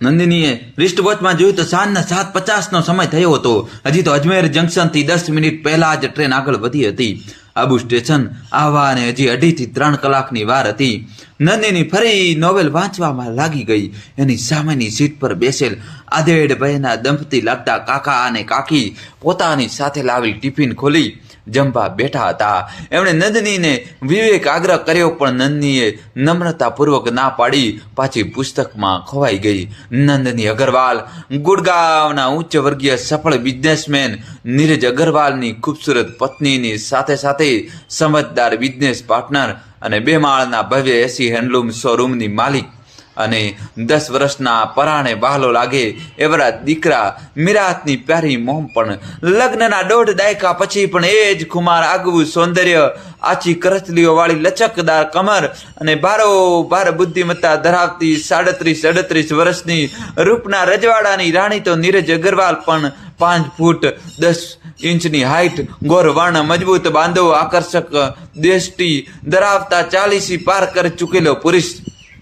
નંદિનીએ wrist વોચમાં જોયું તો સાંજના સાત પચાસનો સમય થયો હતો. હજી તો અજમેર જંકશનથી દસ મિનિટ પહેલા જ ટ્રેન આગળ વધી હતી. આબુ સ્ટેશન આવવા અને હજી અઢીથી ત્રણ કલાકની વાર હતી. નંદિની ફરી નોવેલ વાંચવામાં લાગી ગઈ. એની સામેની સીટ પર બેસેલ આધેડ ભાઈના દંપતી લાગતા કાકા અને કાકી પોતાની સાથે લાવેલ ટિફિન ખોલી. જમવા બેઠા હતા. એમણે નંદનીને વિવેક આગ્રહ કર્યો, પણ નંદનીએ નમ્રતાપૂર્વક ના પાડી, પાછી પુસ્તકમાં ખોવાઈ ગઈ. નંદની અગરવાલ, ગુડગાંવના ઉચ્ચ વર્ગીય સફળ બિઝનેસમેન નીરજ અગરવાલની ખૂબસૂરત પત્નીની સાથે સાથે સમજદાર બિઝનેસ પાર્ટનર અને બે માળના ભવ્ય એસી હેન્ડલૂમ શોરૂમની માલિક અને દસ વર્ષના પરાણે બહાલો લાગે એવરા દીકરા મિરાતની પ્યારી મોમ પણ. લગ્નના દોઢ દાયકા પછી પણ એ જ ખુમાર આગવું સૌંદર્ય, આછી કરચલીઓ વાળી લચકદાર કમર અને બારો બાર બુદ્ધિમત્તા ધરાવતી સાડત્રીસ અડત્રીસ વર્ષની રૂપના રજવાડાની રાણી તો નીરજ અગરવાલ પણ પાંચ ફૂટ દસ ઇંચની હાઈટ, ગોર વર્ણ મજબૂત બાંધો આકર્ષક દેષ્ટિ ધરાવતા ચાલીસી પાર કરી ચૂકેલો પુરુષ.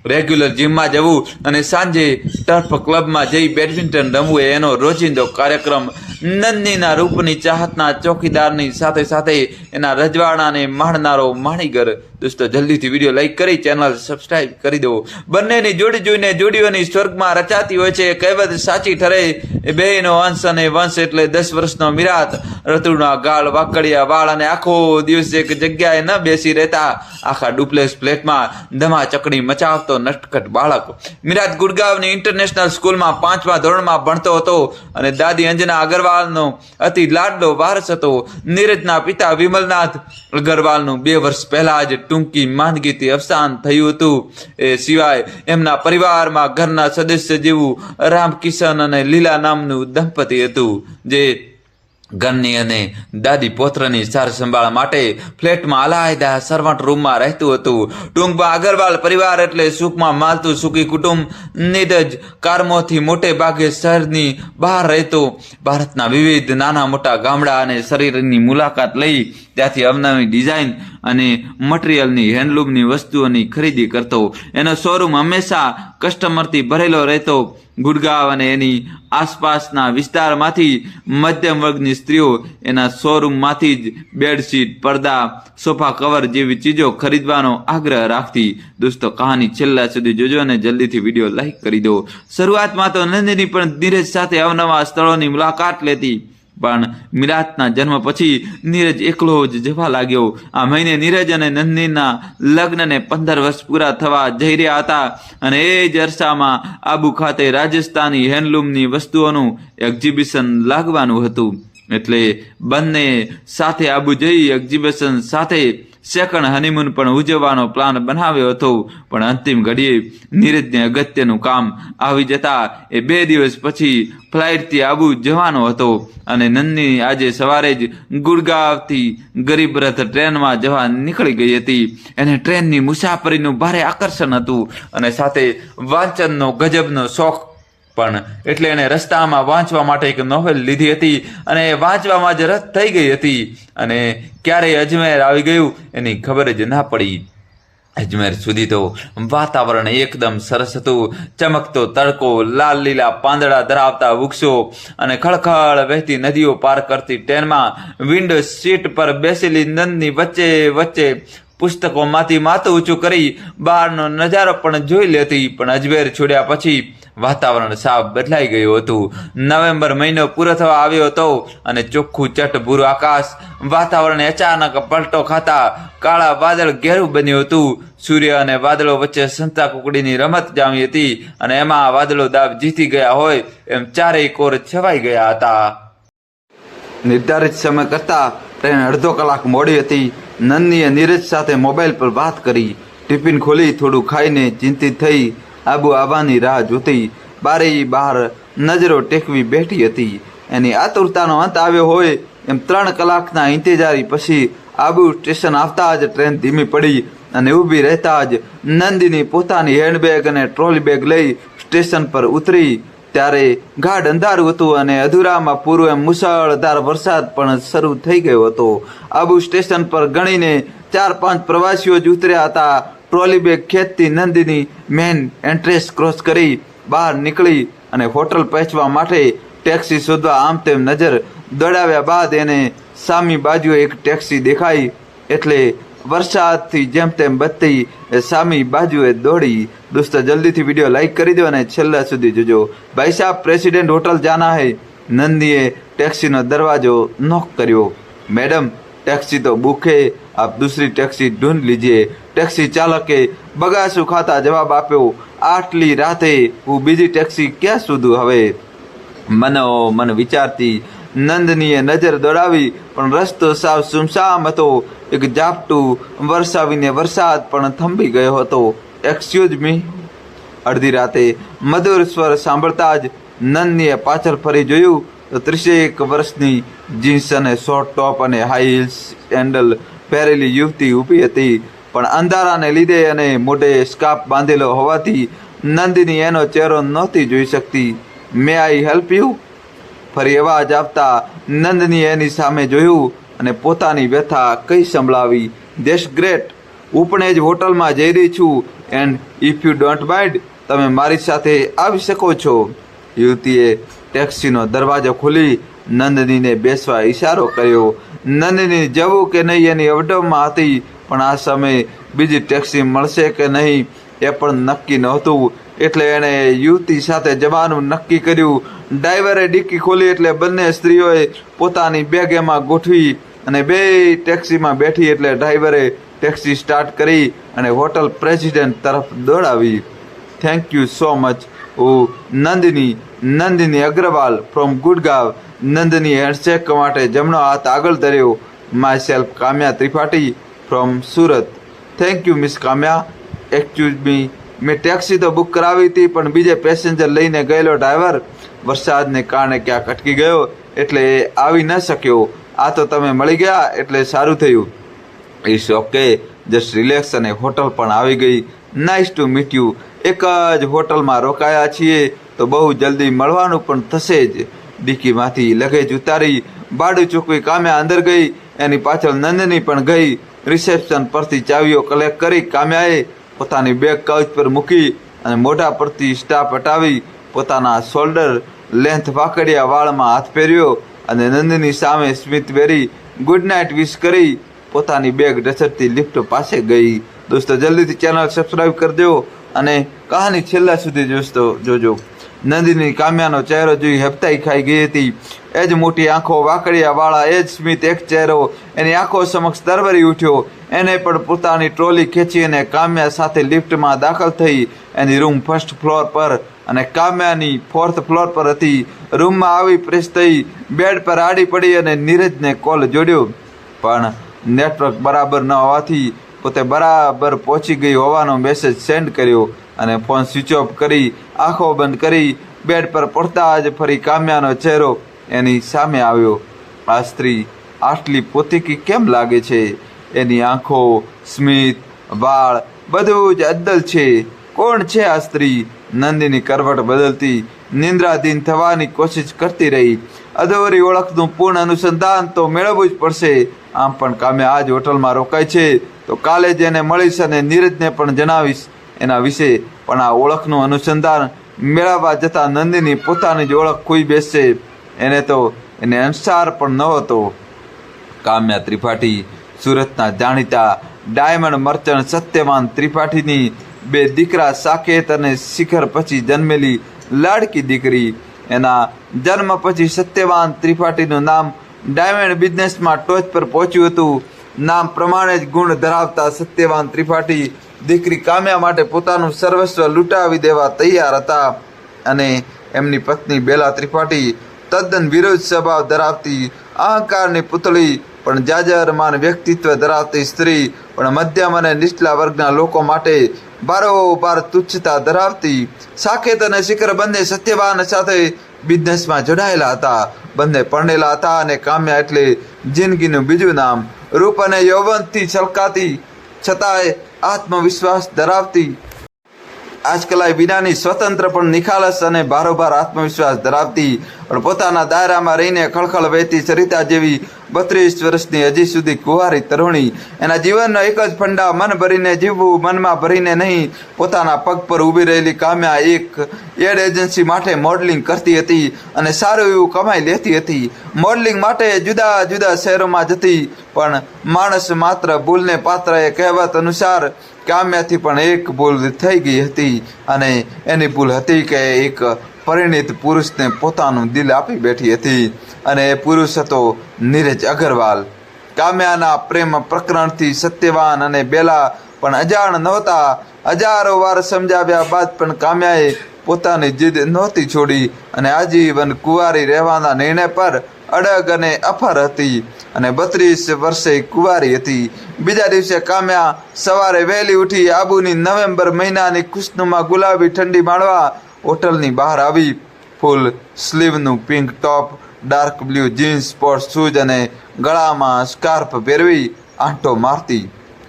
રેગ્યુલર જીમમાં જવું અને સાંજે ટર્ફ ક્લબમાં જઈ બેડમિન્ટન રમવું એનો રોજિંદો કાર્યક્રમ. નંદીના રૂપની ચાહતના ચોકીદારની સાથે સાથે એના રજવાડાને માણનારો માણીગર દોસ્તો, જલ્દીથી વીડિયો લાઈક કરી, ચેનલ સબસ્ક્રાઇબ કરી દેવો. બંનેની જોડી જોઈને જોડીઓની સ્વર્ગમાં રચાતી હોય છે. કહેવત સાચી ઠરે, એ બેયનો અંશ અને વંશ એટલે દસ વર્ષનો મિરાત. રતુના ગાળ, વાકડિયા વાળ અને આખો દિવસ એક જગ્યાએ ન બેસી રહેતા. આખા ડુપ્લેક્સ ફ્લેટમાં ધમા ચકડી મચાવતો નટખટ બાળક. મિરાત ગુડગાંવની ઇન્ટરનેશનલ સ્કૂલમાં પાંચમા ધોરણમાં ભણતો હતો અને દાદી અંજના અગરવાલનો અતિ લાડલો વારસ હતો. નીરજના પિતા વિમલનાથ અગરવાલનું બે વર્ષ પહેલા જ ટૂંકી માંદગીથી અવસાન થયું હતું. એ સિવાય એમના પરિવારમાં ઘરના સદસ્ય જેવું રામકિશન અને લીલા નામનું દંપતી હતું, જે ઘરની અને દાદી પોત્રની સાર સંભાળ માટે ફ્લેટમાં અલાયદા સર્વન્ટ રૂમમાં રહેતું હતું. ટૂંકમાં અગરવાલ પરિવાર એટલે સુખમાં માલતું સુખી કુટુંબ નીરજ કારમોથી મોટે ભાગે શહેરની બહાર રહેતો. ભારતના વિવિધ નાના મોટા ગામડા અને શરીરની મુલાકાત લઈ ત્યાંથી અવનવી ડિઝાઇન અને મટીરિયલની હેન્ડલૂમની વસ્તુઓની ખરીદી કરતો. એનો શોરૂમ હંમેશા કસ્ટમરથી ભરેલો રહેતો. ગુડગાંવ અને એની આસપાસના વિસ્તારમાંથી મધ્યમ વર્ગની સ્ત્રીઓ એના શોરૂમમાંથી જ બેડશીટ પડદા સોફા કવર જેવી ચીજો ખરીદવાનો આગ્રહ રાખતી. દોસ્તો, કહાની છેલ્લા સુધી જોજો અને જલ્દીથી વીડિયો લાઈક કરી દો. શરૂઆતમાં તો નંદિની પણ ધીરજ સાથે અવનવા સ્થળોની મુલાકાત લેતી. પણ મિરાતના જન્મ પછી નીરજ એકલો જ જવા લાગ્યો. આ મહિને નીરજ અને નંદનીના લગ્નને પંદર વર્ષ પૂરા થવા જઈ રહ્યા હતા અને એ જ અરસામાં આબુ ખાતે રાજસ્થાની હેન્ડલૂમની વસ્તુઓનું એક્ઝિબિશન લાગવાનું હતું. એટલે બંને સાથે આબુ જઈ એક્ઝિબિશન સાથે સેકન્ડ હનીમૂન પણ ઉજવવાનો પ્લાન બનાવ્યો હતો. પણ અંતિમ ઘડીએ નીરજને અગત્યનું કામ આવી જતા એ બે દિવસ પછી ફ્લાઇટથી આબુ જવાનો હતો અને નંદની આજે સવારે જ ગુડગાંવથી ગરીબ રથ ટ્રેનમાં જવા નીકળી ગઈ હતી. એને ટ્રેનની મુસાફરીનું ભારે આકર્ષણ હતું અને સાથે વાંચનનો, ગજબનો શોખ પણ એટલે એણે રસ્તામાં વાંચવા માટે એક નોવેલ લીધી હતી અને એ વાંચવામાં જ રસ થઈ ગઈ હતી અને ક્યારે અજમેર આવી ગયું એની ખબર જ ના પડી. અજમેર સુધી તો વાતાવરણ એકદમ સરસ હતું. ચમકતો તડકો, લાલ લીલા પાંદડા ધરાવતા વૃક્ષો અને ખળખળ વહેતી નદીઓ પાર કરતી ટ્રેનમાં વિન્ડો સીટ પર બેસેલી નંદની વચ્ચે વચ્ચે પુસ્તકોમાંથી માથું ઊંચું કરી બહારનો નજારો પણ જોઈ લેતી. પણ અજમેર છોડ્યા પછી વાતાવરણ સાવ બદલાઈ ગયું હતું. નવેમ્બર મહિનો પૂરો થવા આવ્યો હતો અને ચોખ્ખું ચટ ભૂરું આકાશ વાતાવરણ અચાનક પલટો ખાતા કાળા વાદળ ઘેરું બન્યું હતું. સૂર્ય અને વાદળો વચ્ચે સંતા કુકડીની રમત જામી હતી અને એમાં વાદળો દાબ જીતી ગયા હોય એમ ચારેય કોર છવાઈ ગયા હતા. નિર્ધારિત સમય કરતા ટ્રેન અડધો કલાક મોડી હતી. નંદનીએ નીરજ સાથે મોબાઈલ પર વાત કરી. ટિફિન ખોલી, થોડું ખાઈને ચિંતિત થઈ આબુ આવવાની રાહ જોતી બારે બહાર નજરો ટેકવી બેઠી હતી. એની આતુરતાનો અંત આવ્યો હોય એમ ત્રણ કલાકના ઇંતજારી પછી આબુ સ્ટેશન આવતા જ ટ્રેન ધીમી પડી અને ઊભી રહેતા જ નંદિની પોતાની હેન્ડબેગ અને ટ્રોલી બેગ લઈ સ્ટેશન પર ઉતરી. ત્યારે ગાઢ અંધારું હતું અને અધૂરામાં પૂર્વ મુસળધાર વરસાદ પણ શરૂ થઈ ગયો હતો. આબુ સ્ટેશન પર ગણીને ચાર પાંચ પ્રવાસીઓ જ ઉતર્યા હતા. ટ્રોલી બેગ ખેંચતી નંદીની, મેન, એન્ટ્રેસ ક્રોસ કરી બહાર નીકળી અને હોટલ પહોંચવા માટે ટેક્સી શોધવા આમ તેમ નજર દોડાવ્યા બાદ એને સામી બાજુએ એક ટેક્સી દેખાઈ. એટલે વરસાદથી જેમ તેમ બધી સામી બાજુએ દોડી. દોસ્તો, જલ્દીથી વીડિયો લાઇક કરી દો અને છેલ્લા સુધી જોજો. ભાઈ સાહેબ, પ્રેસિડેન્ટ હોટલ જાના હે? નંદીએ ટેક્સીનો દરવાજો નોક કર્યો. મેડમ, ટેક્સી તો બુકે. આપ દૂસરી ટેક્સી ઢૂંઢ લીજીએ ટેક્સી ચાલકે બગાસું ખાતા જવાબ આપ્યો, આટલી રાતે હું બીજી ટેક્સી ક્યાં શોધું હવે? મનો મન વિચારતી નંદનીએ નજર દોડાવી, પણ રસ્તો સાવ સુમસામ હતો. એક ઝાપટું વરસાવીને વરસાદ પણ થંભી ગયો હતો. Excuse me. અડધી રાતે મધુર સ્વર સાંભળતા જ નંદનીએ પાછળ ફરી જોયું, તો ત્રીસેક વર્ષની જીન્સ અને શોર્ટ ટોપ અને હાઈ હિલ્સ સેન્ડલ પહેરેલી યુવતી ઊભી હતી. પણ અંધારાને લીધે અને મોઢે સ્કાર્ફ બાંધેલો હોવાથી નંદિની એનો ચહેરો નહોતી જોઈ શકતી. મે આઈ હેલ્પ યુ ફરી અવાજ આપતા નંદની એની સામે જોયું અને પોતાની વ્યથા કઈ સંભળાવી. દેશ ગ્રેટ હું પણ એ જ હોટલમાં જઈ રહી છું. And if you don't mind તમે મારી સાથે આવી શકો છો. યુવતીએ ટેક્સીનો દરવાજો ખોલી નંદનીને બેસવા ઈશારો કર્યો. નંદની જવું કે નહીં એની અવઢવમાં હતી. પણ આ સમયે બીજી ટેક્સી મળશે કે નહીં એ પણ નક્કી નહોતું. એટલે એણે યુવતી સાથે જવાનું નક્કી કર્યું. ડ્રાઈવરે ડિક્કી ખોલી એટલે બંને સ્ત્રીઓએ પોતાની બેગ એમાં ગોઠવી અને બે ટેક્સીમાં બેઠી એટલે ડ્રાઈવરે ટેક્સી સ્ટાર્ટ કરી અને હોટલ પ્રેસિડેન્ટ તરફ દોડાવી. થેન્ક યુ સો મચ હું નંદિની નંદિની અગ્રવાલ ફ્રોમ ગુડગાંવ. નંદની હેન્ડશેક માટે જમણો હાથ આગળ ધર્યો. Myself Kamya Tripathi. From Surat thank you miss Kamya excuse me મેં ટેક્સી તો બુક કરાવી હતી, પણ બીજે પેસેન્જર લઈને ગયેલો ડ્રાઈવર વરસાદને કારણે ક્યાંક અટકી ગયો, એટલે આવી ન શક્યો. આ તો તમે મળી ગયા, એટલે સારું થયું. ઇટ્સ ઓકે જસ્ટ રિલેક્સ અને હોટલ પણ આવી ગઈ. નાઇસ ટુ મીટ યુ એક જ હોટલમાં રોકાયા છીએ, તો બહુ જલ્દી મળવાનું પણ થશે જ. ડીકીમાંથી લગેજ ઉતારી, બાડું ચૂકવી કામે અંદર ગઈ, એની પાછળ નંદની પણ ગઈ. રિસેપ્શન પરથી ચાવીઓ કલેક્ટ કરી કામ્યાએ પોતાની બેગ કાઉચ પર મૂકી અને મોઢા પરથી સ્ટાફ હટાવી પોતાના શોલ્ડર લેન્થ વાકડિયા વાળમાં હાથ પહેર્યો અને નંદની સામે સ્મિત વેરી ગુડ નાઇટ વિશ કરી પોતાની બેગ ઢસડતી લિફ્ટ પાસે ગઈ. દોસ્તો, જલ્દીથી ચેનલ સબસ્ક્રાઈબ કરજો અને કહાની છેલ્લા સુધી દોસ્તો જોજો. નંદિની કામ્યાનો ચહેરો જોઈ હેપતાઈ ખાઈ ગઈ હતી. એ જ મોટી આંખો વાકડિયા વાળા એ જ સ્મિત એક ચહેરો એની આંખો સમક્ષ તરવરી ઉઠ્યો. એને પણ પોતાની ટ્રોલી ખેંચી અને કામ્યા સાથે લિફ્ટમાં દાખલ થઈ એની રૂમ ફર્સ્ટ ફ્લોર પર અને કામ્યાની ફોર્થ ફ્લોર પર હતી. રૂમમાં આવી પ્રેસ થઈ બેડ પર આડી પડી અને નીરજને કોલ જોડ્યો. પણ નેટવર્ક બરાબર ન હોવાથી પોતે બરાબર પહોંચી ગઈ હોવાનો મેસેજ સેન્ડ કર્યો અને ફોન સ્વિચ ઓફ કરી આંખો બંધ કરી બેડ પર પડતા જ ફરી કામ્યાનો ચહેરો એની સામે આવ્યો. આ સ્ત્રી આટલી પોતીકી કેમ લાગે છે? એની આંખો, સ્મિત, વાળ બધું જ અદ્દલ છે. કોણ છે આ સ્ત્રી? નંદીની કરવટ બદલતી, નિંદ્રાધીન થવાની કોશિશ કરતી રહી. અધોરી ઓળખનું પૂર્ણ અનુસંધાન તો મેળવવું જ પડશે. આમ પણ કામે આજ હોટલમાં રોકાય છે. તો કાલે જ એને મળીશ અને નીરજને પણ જણાવીશ એના વિશે પણ આ ઓળખનું અનુસંધાન મેળવવા જતા નંદિની પોતાની જ ઓળખ ખોઈ બેસશે. એને તો એને અંસાર પણ નહોતો. કામ્યા ત્રિપાઠી સુરતના જાણીતા ડાયમંડ મર્ચન્ટ સત્યવાન ત્રિપાઠીની બે દીકરા સાકેત અને શિખર પછી જન્મેલી લાડકી દીકરી. એના જન્મ પછી સત્યવાન ત્રિપાઠીનું નામ ડાયમંડ બિઝનેસમાં ટોચ પર પહોંચ્યું હતું. નામ પ્રમાણે જ ગુણ ધરાવતા સત્યવાન ત્રિપાઠી દીકરી કામ્યા માટે પોતાનું સર્વસ્વ લૂંટાવી દેવા તૈયાર હતા અને એમની પત્ની બેલા ત્રિપાઠી તદ્દન વિરોધ સ્વભાવ ધરાવતી, અહંકારની પુતળી, પણ જાજરમાન વ્યક્તિત્વ ધરાવતી સ્ત્રી, પણ મધ્યમ અને નીચલા વર્ગના લોકો માટે બારોબાર તુચ્છતા ધરાવતી સાકેત અને શિખર બંને સત્યવાન સાથે બિઝનેસમાં જોડાયેલા હતા. બંને પરણેલા હતા અને કામ્યા એટલે જિંદગીનું બીજું નામ, રૂપ અને યૌવનથી છલકાતી, છતાંય આત્મવિશ્વાસ ધરાવતી આજકલાય વિનાની સ્વતંત્ર પણ નિખાલસ અને બારોબાર આત્મવિશ્વાસ ધરાવતી પણ પોતાના દાયરામાં રહીને ખળખળ વહેતી સરિતા જેવી બત્રીસ વર્ષની હજી સુધી કુંવારી તરુણી. એના જીવનનો એક જ ફંડા મન ભરીને જીવવું, મનમાં ભરીને નહીં. પોતાના પગ પર ઊભી રહેલી કામ્યા એક એડ એજન્સી માટે મોડલિંગ કરતી હતી અને સારું એવું કમાઈ લેતી હતી. મોડલિંગ માટે જુદા જુદા શહેરોમાં જતી, પણ માણસ માત્ર ભૂલને પાત્ર એ કહેવત અનુસાર કામ્યાથી પણ એક ભૂલ થઈ ગઈ હતી અને એની ભૂલ હતી કે એક પરિણીત પુરુષને પોતાનું દિલ આપી બેઠી હતી અને એ પુરુષ હતો નીરજ અગરવાલ. કામ્યાના પ્રેમ પ્રકરણથી સત્યવાન અને બેલા પણ અજાણ નહોતા. હજારો વાર સમજાવ્યા બાદ પણ કામ્યાએ પોતાની જીદ નહોતી છોડી અને આજીવન કુંવારી રહેવાના નિર્ણય પર અડગ અને અફર હતી અને બત્રીસ વર્ષે કુંવારી હતી. બીજા દિવસે કામ્યા સવારે વહેલી ઉઠી આબુની નવેમ્બર મહિનાની ખુશનુમા ગુલાબી ઠંડી માણવા હોટલની બહાર આવી full સ્લીવનું pink top dark blue jeans sport shoes અને ગળામાં સ્કાર્ફ પહેરવી આંટો મારતી.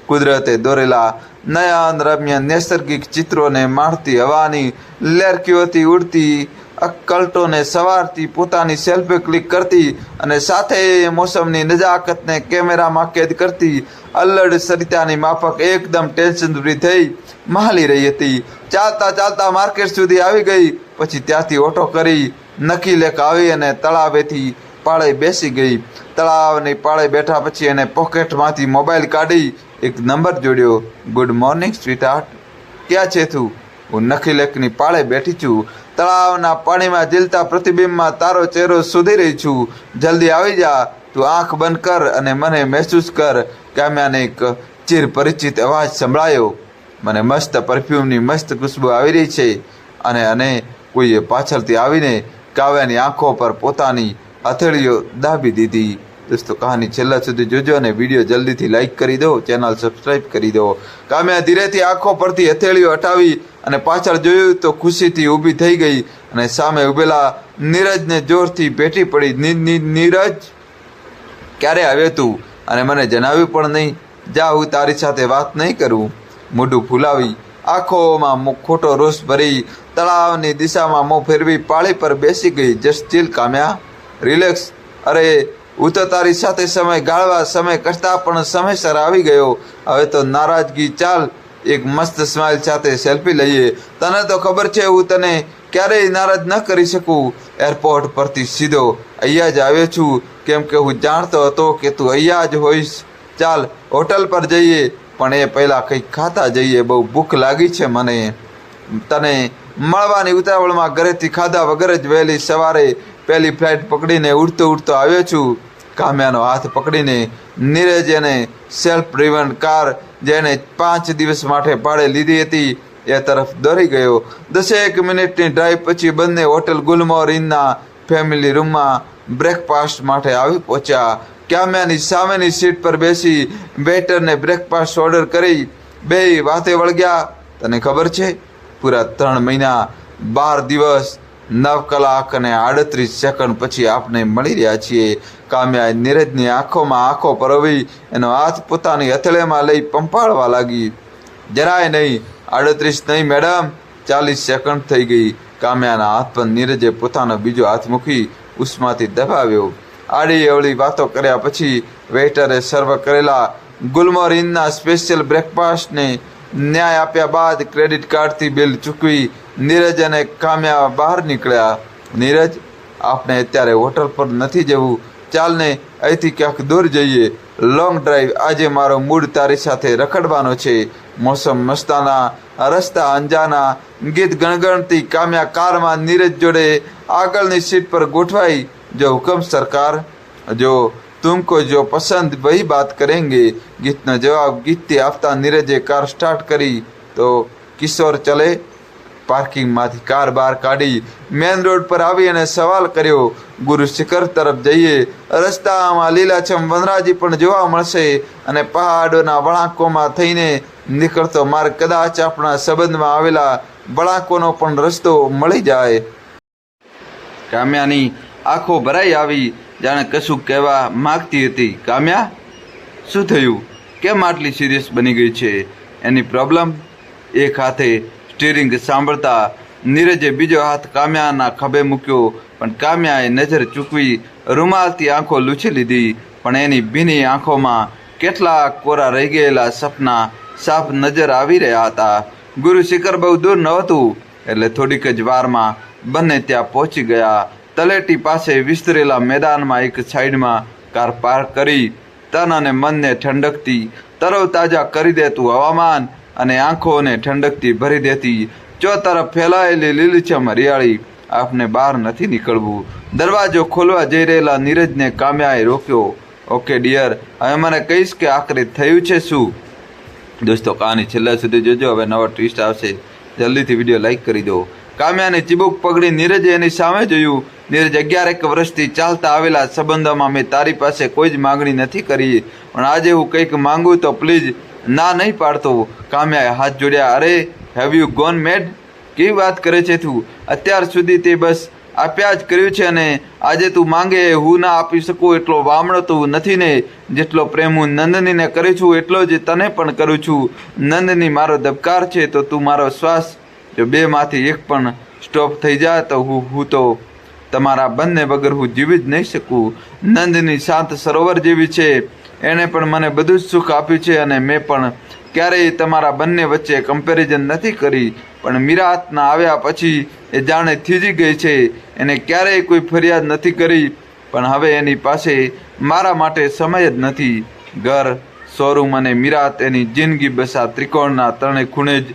કુદરતે દોરેલા નયન રમ્ય નૈસર્ગિક ચિત્રોને માણતી હવાની લેરકીઓથી ઉડતી અક્કલટોને સવારથી પોતાની સેલ્ફી ક્લિક કરતી અને સાથે મોસમની નજાકતને કેમેરામાં કેદ કરતી અલ્લડ સરિતાની માફક એકદમ ટેન્શન ફ્રી થઈ મહાલી રહી હતી. ચાલતા ચાલતા માર્કેટ સુધી આવી ગઈ, પછી ત્યાંથી ઓટો કરી નકી લેક આવી અને તળાવેથી પાળે બેસી ગઈ. તળાવની પાળે બેઠા પછી એને પોકેટમાંથી મોબાઈલ કાઢી એક નંબર જોડ્યો. ગુડ મોર્નિંગ સ્વીટ આર્ટ ક્યાં છે તું? હું નખીલેકની પાળે બેઠી છું. તળાવના પાણીમાં ઝીલતા પ્રતિબિંબમાં તારો ચહેરો શોધી રહી છું. જલ્દી આવી જા. તું આંખ બંધ કર અને મને મહેસૂસ કર કામ્યાને એક ચિર પરિચિત અવાજ સંભળાયો. મને મસ્ત પરફ્યુમની મસ્ત ખુશ્બુ આવી રહી છે અને અને કોઈએ પાછળથી આવીને કાવ્યાની આંખો પર પોતાની હથેળીઓ દાબી દીધી. દોસ્તો, કહાની છેલ્લા સુધી જોજો અને વીડિયો જલ્દીથી લાઇક કરી દો. ચેનલ સબસ્ક્રાઈબ કરી દો. કામ્યા ધીરેથી આંખો પરથી હથેળીઓ હટાવી અને પાછળ જોયું તો ખુશીથી ઊભી થઈ ગઈ અને સામે ઊભેલા નીરજને જોરથી ભેટી પડી. "ની- ની- નીરજ, ક્યારે આવ્યો તું? અને મને જણાવ્યું પણ નહીં. જા, હું તારી સાથે વાત નહીં કરું. મોઢું ફૂલાવી આંખોમાં ખોટો રોષ ભરી તળાવની દિશામાં મોં ફેરવી પાળી પર બેસી ગઈ. Just chill, Kamya. રિલેક્સ. અરે, હું તો તારી સાથે સમય ગાળવા, સમય કરતા પણ સમયસર આવી ગયો. હવે તો નારાજગી ચાલ. એક મસ્ત સ્માઇલ સાથે સેલ્ફી લઈએ. તને તો ખબર છે હું તને ક્યારેય નારાજ ન કરી શકું. એરપોર્ટ પરથી સીધો અહીંયા જ આવ્યો છું. કેમ કે હું જાણતો હતો કે તું અહીંયા જ હોઈશ. ચાલ હોટલ પર જઈએ. પણ એ પહેલાં કંઈક ખાતા જઈએ. બહુ ભૂખ લાગી છે મને. તને મળવાની ઉતાવળમાં ઘરેથી ખાધા વગર જ વહેલી સવારે પહેલી ફ્લાઇટ પકડીને ઉડતો ઉડતો આવ્યો છું. કામ્યાનો હાથ પકડીને નીરજ એને સેલ્ફ ડ્રિવન કાર જેને પાંચ દિવસ માટે ભાડે લીધી હતી, એ તરફ દોરી ગયો. દસેક મિનિટની ડ્રાઈવ પછી બંને હોટેલ ગુલમોર ઇનના ફેમિલી રૂમમાં બ્રેકફાસ્ટ માટે આવી પહોંચ્યા. કામ્યાની સામેની સીટ પર બેસી વેટરને બ્રેકફાસ્ટ ઓર્ડર કરી. બે વાતે વળગ્યા. તને ખબર છે? પૂરા ત્રણ મહિના, બાર દિવસ, નવ કલાક અને આડત્રીસ સેકન્ડ પછી આપણે મળી રહ્યા છીએ. કામ્યાએ નીરજની આંખોમાં આંખો પરવી એનો હાથ પોતાની હથેળીમાં લઈ પંપાળવા લાગી. જરાય નહીં, આડત્રીસ નહીં, મેડમ. ચાલીસ સેકન્ડ થઈ ગઈ. કામ્યાના હાથ પર નીરજે પોતાનો બીજો હાથ મૂકી ઉષ્માથી દબાવ્યો. આડી અવળી વાતો કર્યા પછી વેઇટરે સર્વ કરેલા ગુલમોરીનના સ્પેશિયલ બ્રેકફાસ્ટને ન્યાય આપ્યા બાદ ક્રેડિટ કાર્ડથી બિલ ચૂકવી નીરજ અને કામ્યા બહાર નીકળ્યા. નીરજ આપણે અત્યારે હોટલ પર નથી જવું. ચાલને અહીંથી ક્યાંક દૂર જઈએ લોંગ ડ્રાઈવ આજે મારો મૂડ તારી સાથે રખડવાનો છે મોસમ મસ્તાના રસ્તા અંજાના ગીત ગણગણતી કામ્યા કારમાં નીરજ જોડે આગળની સીટ પર ગોઠવાઈ જો હુકમ સરકાર જો तुमको जो पसंद वही बात करेंगे ગીતનો જવાબ ગીતથી આપતા નીરજે કાર સ્ટાર્ટ કરી તો કિશોર ચલે પાર્કિંગમાંથી કાર બહાર કાઢી મેન રોડ પર આવી અને સવાલ કર્યો, ગુરુ શિખર તરફ જઈએ. રસ્તામાં લીલાછમ વનરાજી પણ જોવા મળશે અને પહાડોના વળાંકોમાં થઈને નીકળતો માર્ગ કદાચ આપણા સંબંધમાં આવેલા વળાંકોનો પણ રસ્તો મળી જાય. કામ્યાની આંખો ભરાઈ આવી, જાણે કશું કહેવા માગતી હતી. કામ્યા, શું થયું? કેમ આટલી સિરિયસ બની ગઈ છે? એની પ્રોબ્લેમ? એક હાથે સ્ટીરિંગ સાંભળતા નીરજે બીજો હાથ કામ્યાના ખભે મૂક્યો. પણ કામ્યાએ નજર ચૂકવી રૂમાલથી આંખો લૂછી લીધી. પણ એની ભીની આંખોમાં કેટલા કોરા રહી ગયેલા સપના સાફ નજર આવી રહ્યા હતા. ગુરુ શિખર બહુ દૂર નહોતું એટલે થોડીક જ વારમાં બંને ત્યાં પહોંચી ગયા. તલેટી પાસે વિસ્તરેલા મેદાનમાં એક સાઈડમાં કાર પાર્ક કરી તન અને મનને ઠંડકથી તરવતાજા કરી દેતું હવામાન અને આંખોને ઠંડકથી ભરી દેતી ચો તરફ ફેલાયેલી લીલીછમ હરિયાળી આપને બહાર નથી નીકળવું. દરવાજો ખોલવા જઈ રહેલા નીરજને કામ્યાએ રોક્યો. ઓકે, ડિયર, હવે મને કહીશ કે આખરે થયું છે શું? દોસ્તો, કહાની છેલ્લા સુધી જોજો, હવે નવો ટ્વિસ્ટ આવશે. જલ્દીથી વીડિયો લાઈક કરી દો. કામ્યાની ચીબુક પકડી નીરજે એની સામે જોયું. નીરજ, અગિયારેક વર્ષથી ચાલતા આવેલા સંબંધોમાં મેં તારી પાસે કોઈ જ માંગણી નથી કરી, પણ આજે હું કંઈક માંગુ તો પ્લીઝ ના નહીં પાડતો. કામ્યાએ હાથ જોડ્યા, અરે હેવ યુ ગોન મેડ કેવી વાત કરે છે તું? અત્યાર સુધી તે બસ આપ્યા જ કર્યું છે અને આજે તું માંગે, હું ના આપી શકું એટલો વામણો તું નથી ને, જેટલો પ્રેમ હું નંદનીને કરું છું, એટલો જ તને પણ કરું છું. નંદની મારો ધબકાર છે, તો તું મારો શ્વાસ, જો બેમાંથી એક પણ સ્ટોપ થઈ જાય તો હું હું તો તમારા બંને વગર હું જીવી જ નહીં શકું. નંદની શાંત સરોવર જેવી છે. એણે પણ મને બધું જ સુખ આપ્યું છે અને મેં પણ ક્યારેય તમારા બંને વચ્ચે કમ્પેરિઝન નથી કરી. પણ મીરાતના આવ્યા પછી એ જાણે થીજી ગઈ છે. એને ક્યારેય કોઈ ફરિયાદ નથી કરી. પણ હવે એની પાસે મારા માટે સમય જ નથી. ઘર શોરૂમ અને મીરાત એની જિંદગી બસા ત્રિકોણના ત્રણે ખૂણે જ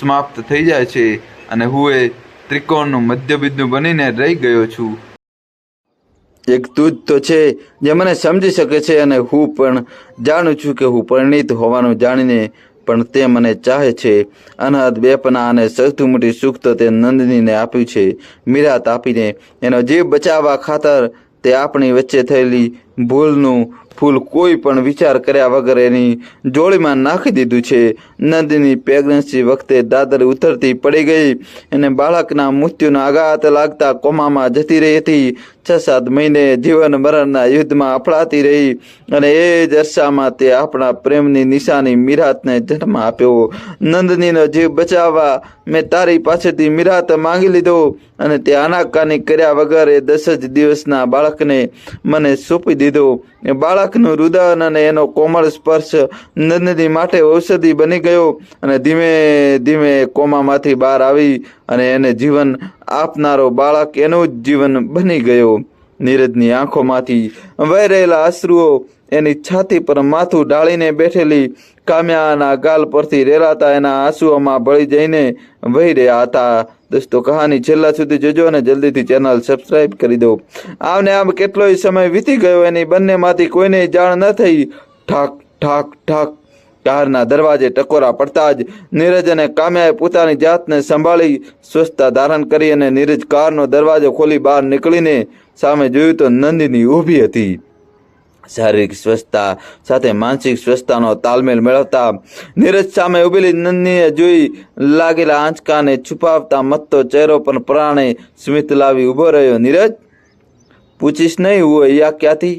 સમાપ્ત થઈ જાય છે. અને હું એ ત્રિકોણનું મધ્યબિંદુ બનીને રહી ગયો છું. એક તું તો છે, જે મને સમજી શકે છે અને હું પણ જાણું છું કે હું પરિણીત હોવાનું જાણીને પણ તે મને ચાહે છે. અનાથ બેપના અને સૌથી મોટી સુખ તો તે નંદનીને આપ્યું છે. મીરાત આપીને એનો જીવ બચાવવા ખાતર તે આપણી વચ્ચે થયેલી ભૂલનું ફૂલ કોઈ પણ વિચાર કર્યા વગર એની જોડીમાં નાખી દીધું છે. નંદની પ્રેગ્નન્સી વખતે દાદર ઉતરતી પડી ગઈ અને બાળકના મૃત્યુના આઘાત લાગતા કોમામાં જતી રહી હતી. છ સાત મહિને જીવન મરણના યુદ્ધમાં અફડાતી રહી અને એ જ અરસામાં તે આપણા પ્રેમની નિશાની મીરાતને જન્મ આપ્યો. નંદનીનો જીવ બચાવવા મેં તારી પાસેથી મીરાત માંગી લીધો અને તે આનાકાની કર્યા વગર એ દસ જ દિવસના બાળકને મને સોંપી દીધો. એ બાળકનું રુદન અને એનો કોમળ સ્પર્શ નંદની માટે ઔષધિ બની ગયો અને ધીમે ધીમે કોમામાંથી બહાર આવી અને એને જીવન આપનારો બાળક એનું જ જીવન બની ગયો. નીરજની આંખોમાંથી વહી રહેલા અશ્રુઓ એની છાતી પર માથું ઢાળીને બેઠેલી કામ્યાના ગાલ પરથી રેલાતા એના આંસુઓમાં ભળી જઈને વહી રહ્યા હતા. દોસ્તો, કહાની છેલ્લા સુધી જોજો અને જલ્દીથી ચેનલ સબસ્ક્રાઇબ કરી દો. આવને આમ કેટલોય સમય વીતી ગયો એની બંનેમાંથી કોઈને જાણ ન થઈ. ઠાક ઠાક ઠાક કારના દરવાજે ટકોરા પડતા જ નીરજ અને કામ્યાએ પોતાની જાતને સંભાળી સ્વસ્થતા ધારણ કરી અને નીરજ કારનો દરવાજો ખોલી બહાર નીકળીને સામે જોયું તો નંદિની ઊભી હતી. શારીરિક સ્વસ્થતા સાથે માનસિક સ્વસ્થતાનો તાલમેલ મેળવતા નીરજ સામે ઉભેલી નંદનીએ જોઈ લાગેલા આંચકાને છુપાવતા મતતો ચહેરો પણ પ્રાણે સ્મિત લાવી ઊભો રહ્યો. નીરજ, પૂછીશ નહીં હોય યા ક્યાંથી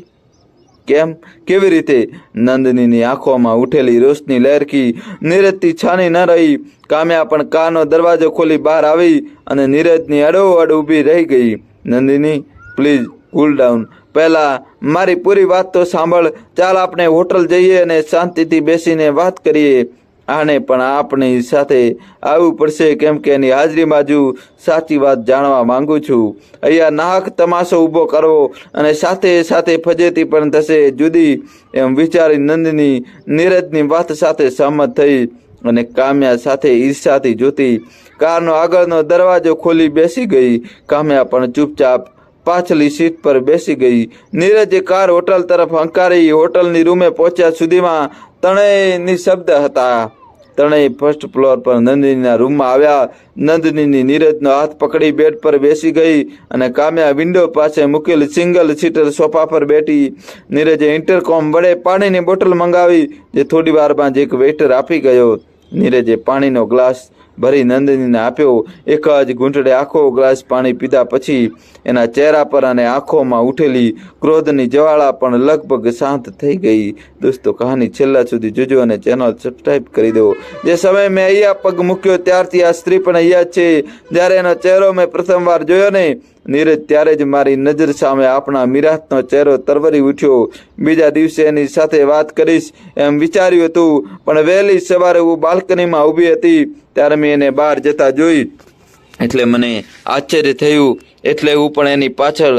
કેમ? કેવી રીતે? નંદનીની આંખોમાં ઉઠેલી રોશની લહેરકી નીરજથી છાની ન રહી. કામ્યા પણ કારનો દરવાજો ખોલી બહાર આવી અને નીરજની અડોઅડ ઊભી રહી ગઈ. નંદિની, પ્લીઝ કુલ ડાઉન પહેલાં મારી પૂરી વાત તો સાંભળ. ચાલ આપણે હોટલ જઈએ અને શાંતિથી બેસીને વાત કરીએ. આને પણ આપણી સાથે આવવું પડશે કેમ કે એની હાજરીમાં જ સાચી વાત જાણવા માંગુ છું. અહીંયા નાહક તમાશો ઊભો કરવો અને સાથે સાથે ફજેતી પણ થશે જુદી એમ વિચારી નંદની નીરજની વાત સાથે સહમત થઈ અને કામ્યા સાથે ઈર્ષાથી જોતી કારનો આગળનો દરવાજો ખોલી બેસી ગઈ. કામ્યા પણ ચૂપચાપ પાછલી સીટ પર બેસી ગઈ. નીરજે કાર હોટલ તરફ હંકારી હોટલની રૂમે પહોંચ્યા સુધીમાં ત્રણેય નિશબ્દ હતા. ત્રણેય ફર્સ્ટ ફ્લોર પર નંદિનીના રૂમમાં આવ્યા. નંદિનીની નીરજનો હાથ પકડી બેડ પર બેસી ગઈ અને કામ્યા વિન્ડો પાસે મૂકેલ સિંગલ સીટર સોફા પર બેઠી. નીરજે ઇન્ટરકોમ વડે પાણીની બોટલ મંગાવી, જે થોડી વારમાં જ એક વેઇટર આપી ગયો. નીરજે પાણીનો ગ્લાસ ભરી નંદિનીને આપ્યો. એક જ ઘૂંટડે આખો ગ્લાસ પાણી પીધા પછી એના ચહેરા પર અને આંખોમાં ઉઠેલી ક્રોધની જવાળા પણ લગભગ શાંત થઈ ગઈ. દોસ્તો, કહાની છેલ્લા સુધી જોજો અને ચેનલ સબસ્ક્રાઈબ કરી દો. જે સમય મેં અહીંયા પગ મૂક્યો ત્યારથી આ સ્ત્રી પણ અહીંયા છે. જ્યારે એનો ચહેરો મેં પ્રથમવાર જોયો ને નીરજ ત્યારે જ મારી નજર સામે આપણા મિરાતનો ચહેરો તરવરી ઉઠ્યો. બીજા દિવસે એની સાથે વાત કરીશ એમ વિચાર્યું હતું, પણ વહેલી સવારે હું બાલ્કનીમાં ઊભી હતી, ત્યારે મેં એને બહાર જતા જોઈ. એટલે મને આશ્ચર્ય થયું, એટલે હું પણ એની પાછળ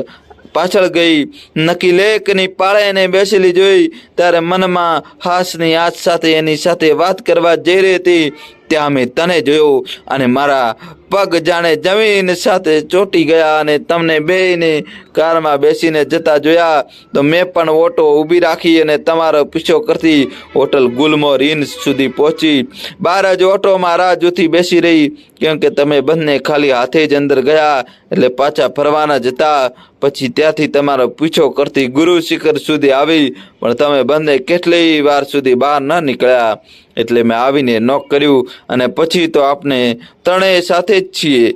પાછળ ગઈ. નક્કી લેકની પાળે એને બેસેલી જોઈ, ત્યારે મનમાં હાસની હાથ સાથે એની સાથે વાત કરવા જઈ રહી હતી. ત્યાં મેં તને જોયો અને મારા પગ જાણે જમીન સાથે ચોંટી ગયા અને તમને બેને કારમાં બેસીને જતા જોયા. તો મેં પણ ઓટો ઊભી રાખી અને તમારો પીછો કરતી હોટલ ગુલમોર ઇન સુધી પહોંચી. બહાર જ ઓટોમાં રાહ જોતી બેસી રહી, કેમ કે તમે બંને ખાલી હાથે જ અંદર ગયા, એટલે પાછા ફરવાના જતા પછી ત્યાંથી તમારો પીછો કરતી ગુરુ શિખર સુધી આવી, પણ તમે બંને કેટલી વાર સુધી બહાર ન નીકળ્યા. એટલે મેં આવીને નોક કર્યું અને પછી તો આપણે ત્રણેય સાથે જ છીએ.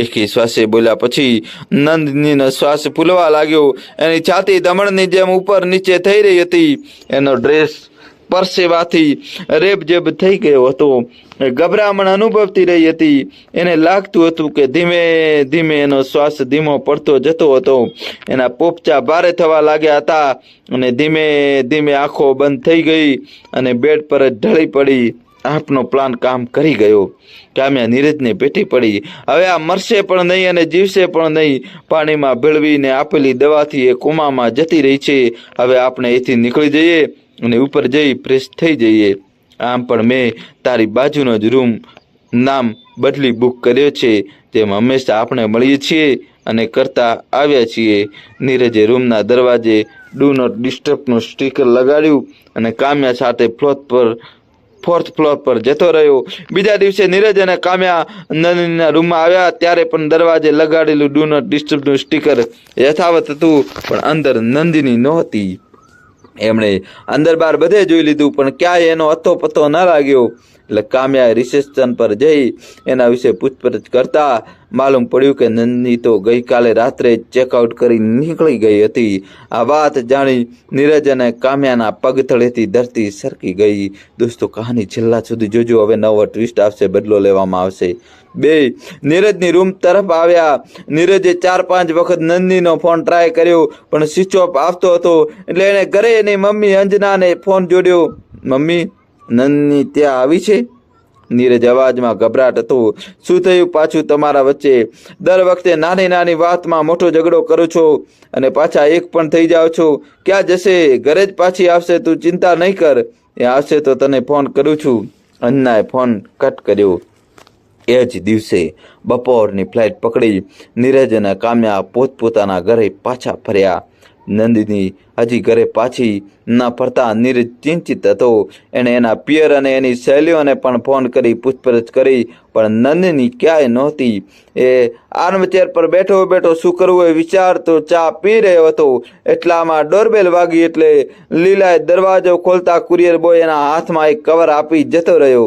એકી શ્વાસે બોલ્યા પછી નંદનીનો શ્વાસ ફૂલવા લાગ્યો. એની છાતી દમણની જેમ ઉપર નીચે થઈ રહી હતી. એનો ડ્રેસ પરસેવાથી રેબજેબ થઈ ગયો હતો. ગભરામણ અનુભવતી રહી હતી. એને લાગતું હતું કે ધીમે ધીમે એનો શ્વાસ ધીમો પડતો જતો હતો. એના પોપચા ભારે થવા લાગ્યા હતા અને ધીમે ધીમે આંખો બંધ થઈ ગઈ અને બેડ પર જ ઢળી પડી. આપનો પ્લાન કામ કરી ગયો. કામ્યા નીરજને પેટી પડી. હવે આ મરશે પણ નહીં અને જીવશે પણ નહીં. પાણીમાં ભેળવીને આપેલી દવાથી એ કોમામાં જતી રહી છે. હવે આપણે અહીંથી નીકળી જઈએ અને ઉપર જઈ ફ્રેશ થઈ જઈએ. આમ પણ મેં તારી બાજુનો જ રૂમ નામ બદલી બુક કર્યો છે. તેમ હંમેશા આપણે મળીએ છીએ અને કરતા આવ્યા છીએ. નીરજે રૂમના દરવાજે ડુ નોટ ડિસ્ટર્બનું સ્ટીકર લગાડ્યું અને કામ્યા સાથે ફ્લોટ પર ફોર્થ ફ્લોર પર જતો રહ્યો. બીજા દિવસે નીરજ અને કામ્યા નંદનીના રૂમમાં આવ્યા, ત્યારે પણ દરવાજે લગાડેલું ડુ નોટ ડિસ્ટર્બનું સ્ટીકર યથાવત હતું, પણ અંદર નંદિની નહોતી. એમણે અંદર બાર બધે જોઈ લીધું, પણ ક્યાંય એનો અતો પતો ન લાગ્યો. એટલે કામ્યા રિસેપ્શન પર જઈ એના વિશે પૂછપરછ કરતા માલુમ પડ્યું કે નંદની તો ગઈકાલે રાત્રે ચેકઆઉટ કરી નીકળી ગઈ હતી. આ વાત જાણી નીરજ અને કામ્યાના પગથળેથી ધરતી સરકી ગઈ. દોસ્તો, કહાની છેલ્લા સુધી જોજો. હવે નવો ટ્વિસ્ટ આવશે, બદલો લેવામાં આવશે. બે, નીરજની રૂમ તરફ આવ્યા. નીરજે ચાર પાંચ વખત નંદીનો ફોન ટ્રાય કર્યો, પણ સ્વિચ ઓફ આવતો હતો. એટલે એણે ઘરે એની મમ્મી અંજનાને ફોન જોડ્યો. મમ્મી નંદની ત્યાં આવી છે? નીરજ અવાજમાં ગભરાટ હતો. શું થયું પાછું તમારા વચ્ચે? દર વખતે નાની નાની વાતમાં મોટો ઝઘડો કરો છો અને પાછા એક પણ થઈ જાઓ છો. ક્યાં જશે? ઘરે જ પાછી આવશે, તું ચિંતા નહીં કર. એ આવશે તો તને ફોન કરું છું. અન્નાએ ફોન કટ કર્યો. એ જ દિવસે બપોરની ફ્લાઇટ પકડી. નીરજ અને કામ્યા પોતપોતાના ઘરે પાછા ફર્યા. નંદિની હજી ઘરે પાછી ન ફરતા નીરજ ચિંતિત હતો. એણે એના પિયર અને એની સહેલીઓને પણ ફોન કરી પૂછપરછ કરી, પણ નંદિની ક્યાંય નહોતી. એ આર્મચેર પર બેઠો બેઠો શું કરવું એ વિચારતો ચા પી રહ્યો હતો. એટલામાં ડોરબેલ વાગી એટલે લીલાએ દરવાજો ખોલતા કુરિયર બોય એના હાથમાં એક કવર આપી જતો રહ્યો.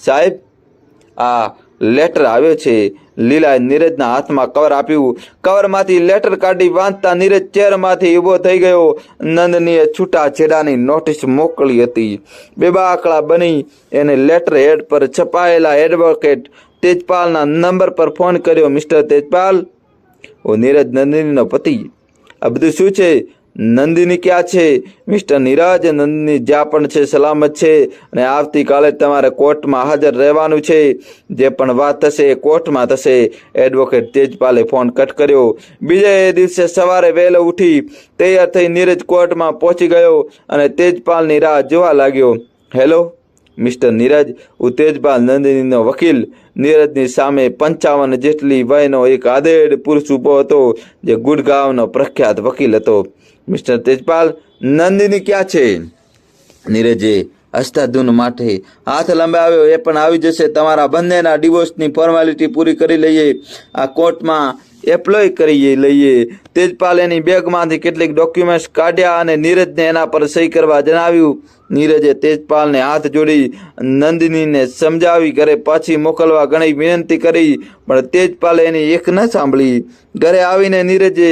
સાહેબ, આ લેટર આવ્યો છે. લીલાએ નીરજના હાથમાં કવર આપ્યું. કવરમાંથી લેટર કાઢી વાંચતા નીરજ ચેરમાંથી ઊભો થઈ ગયો. નંદનીએ છૂટા છેડાની નોટિસ મોકલી હતી. બેબાકળા બની એને લેટર હેડ પર છપાયેલા એડવોકેટ તેજપાલના નંબર પર ફોન કર્યો, મિસ્ટર તેજપાલ? ઓ નીરજ નંદિનીનો પતિ. આ બધું શું છે? નંદિની ક્યાં છે? મિસ્ટર નીરજ, નંદિની જ્યાં પણ છે, સલામત છે અને આવતીકાલે તમારે કોર્ટમાં હાજર રહેવાનું છે. જે પણ વાત થશે એ કોર્ટમાં થશે. એડવોકેટ તેજપાલે ફોન કટ કર્યો. બીજે દિવસે સવારે વહેલો ઉઠી તૈયાર થઈ નીરજ કોર્ટમાં પહોંચી ગયો અને તેજપાલની રાહ જોવા લાગ્યો. હેલો? મિસ્ટર નીરજ હું તેજપાલ નંદિનીનો વકીલ. નીરજની સામે પંચાવન જેટલી વયનો એક આદેડ પુરુષ ઊભો હતો, જે ગુડગાંવનો પ્રખ્યાત વકીલ હતો. મિસ્ટર તેજપાલ, નંદિની ક્યાં છે? નીરજે હસ્તાધૂન માટે હાથ લંબાવ્યો, એ પણ આવી જશે. તમારા બંનેના ડિવોર્સની ફોર્માલિટી પૂરી કરી લઈએ. આ કોર્ટમાં એપ્લોય કરી લઈએ. તેજપાલ એની બેગમાંથી કેટલીક ડોક્યુમેન્ટ્સ કાઢ્યા અને નીરજને એના પર સહી કરવા જણાવ્યું. નીરજે તેજપાલને હાથ જોડી નંદિનીને સમજાવી, ઘરે પાછી મોકલવા ઘણી વિનંતી કરી, પણ તેજપાલે એની એક ન સાંભળી. ઘરે આવીને નીરજે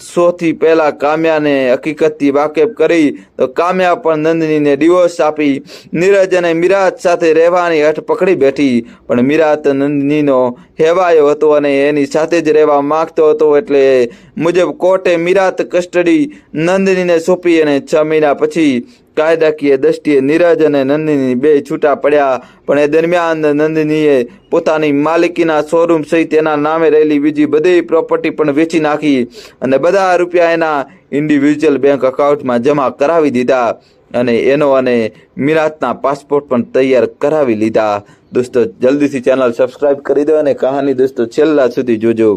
સૌથી પહેલા કામ્યાને હકીકતથી વાકેફ કરી, તો કામ્યા પણ નંદનીને ડિવોર્સ આપી. નીરજ અને મિરાજ સાથે રહેવાની હઠ પકડી બેઠી. પણ મિરાજ નંદનીનો હેવાયો હતો અને એની સાથે જ રહેવા માગતો હતો એટલે મુજબ કોર્ટે મિરાત કસ્ટડી નંદનીને સોંપી અને છ મહિના પછી કાયદાકીય દ્રષ્ટિએ નીરજ અને નંદિની બે છૂટા પડ્યા, પણ એ દરમિયાન નંદિનીએ પોતાની માલિકીના શોરૂમ સહિત એના નામે રહેલી બીજી બધી પ્રોપર્ટી પણ વેચી નાખી અને બધા રૂપિયા એના ઇન્ડિવિજ્યુઅલ બેંક અકાઉન્ટમાં જમા કરાવી દીધા અને એનો અને મિરાતના પાસપોર્ટ પણ તૈયાર કરાવી લીધા. દોસ્તો, જલ્દીથી ચેનલ સબસ્ક્રાઇબ કરી દો અને કહાની દોસ્તો છેલ્લા સુધી જોજો.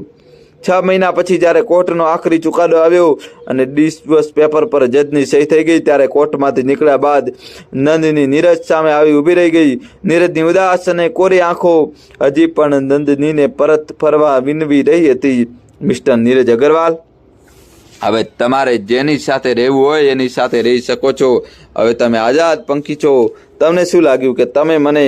છ મહિના પછી જ્યારે કોર્ટનો આખરી ચુકાદો આવ્યો અને ડિસ્પોઝ પેપર પર જજની સહી થઈ ગઈ, ત્યારે કોર્ટમાંથી નીકળ્યા બાદ નંદની નીરજ સામે આવી ઊભી રહી ગઈ. નીરજની ઉદાસ અને કોરી આંખો હજી પણ નંદનીને પરત ફરવા વિનવી રહી હતી. મિસ્ટર નીરજ અગરવાલ? હવે તમારે જેની સાથે રહેવું હોય એની સાથે રહી શકો છો. હવે તમે આઝાદ પંખી છો. તમને શું લાગ્યું કે તમે મને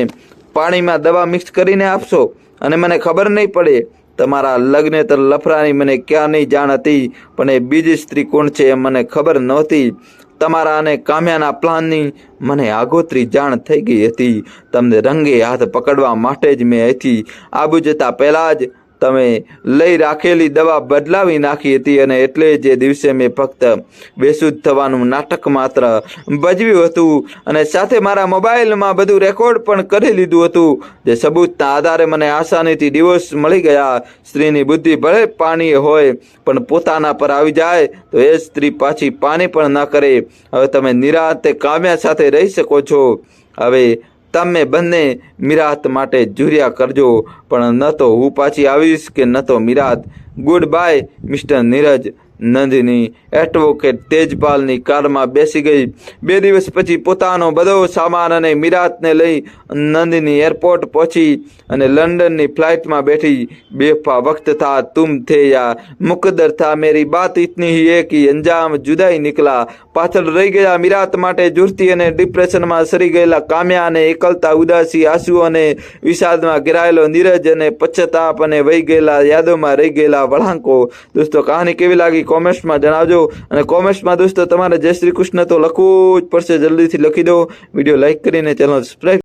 પાણીમાં દવા મિક્સ કરીને આપશો? અને મને ખબર નહીં પડે તમારા લગ્નેતર લફરાની મને ક્યાં નહીં જાણ હતી, પણ એ બીજી સ્ત્રી કોણ છે એ મને ખબર નહોતી. તમારા અને કામ્યાના પ્લાનની મને આગોતરી જાણ થઈ ગઈ હતી. તમને રંગે હાથ પકડવા માટે જ મેં અહીંથી આબુ જતા પહેલાં જ તમે લઈ રાખેલી દવા બદલાવી નાખી હતી અને એટલે જે દિવસે મેં ફક્ત બેસુદ થવાનું નાટક માત્ર ભજવ્યું હતું. અને સાથે મારા મોબાઈલમાં બધું રેકોર્ડ પણ કરી લીધું હતું. જે સબૂતના આધારે મને આસાનીથી ડિવોર્સ મળી ગયા. સ્ત્રીની બુદ્ધિ ભલે પાણી હોય, પણ પોતાના પર આવી જાય તો એ સ્ત્રી પાછી પાણી પણ ન કરે. હવે તમે નિરાતે કામ્યા સાથે રહી શકો છો. હવે તમે બંને મિરાત માટે જુર્યા કરજો, પણ ન તો હું પાછી આવીશ કે ન તો Mirat. Goodbye, mister Neeraj. Nandini advocate તેજપાલની કારમાં બેસી ગઈ. બે દિવસ પછી પોતાનો બધો સામાન અને મિરાતને લઈ નંદિની એરપોર્ટ પહોંચી અને લંડનની ફ્લાઇટમાં બેઠી. બેફા વખત થા તુમ થે યા? મુકદર થા મેરી બાત ઇતની હી એ કે અંજામ જુદાઈ નીકળા. પાછળ રહી ગયા મિરાત માટે જુરતી અને ડિપ્રેશનમાં સરી ગયેલા કામ્યા અને એકલતા, ઉદાસી આંસુ અને વિષાદમાં ઘેરાયેલો નીરજ અને પશ્ચાતાપ અને વહી ગયેલા યાદોમાં રહી ગયેલા વળાંકો. દોસ્તો, કહાની કેવી લાગી? કોમેન્ટ્સમાં જણાવજો. અને કોમેન્ટ્સમાં દોસ્તો, તમારે જય શ્રી કૃષ્ણ તો લખવું જ પડશે. જલ્દીથી લખી દો. વીડિયો લાઈક કરીને ચેનલ સબસ્ક્રાઈબ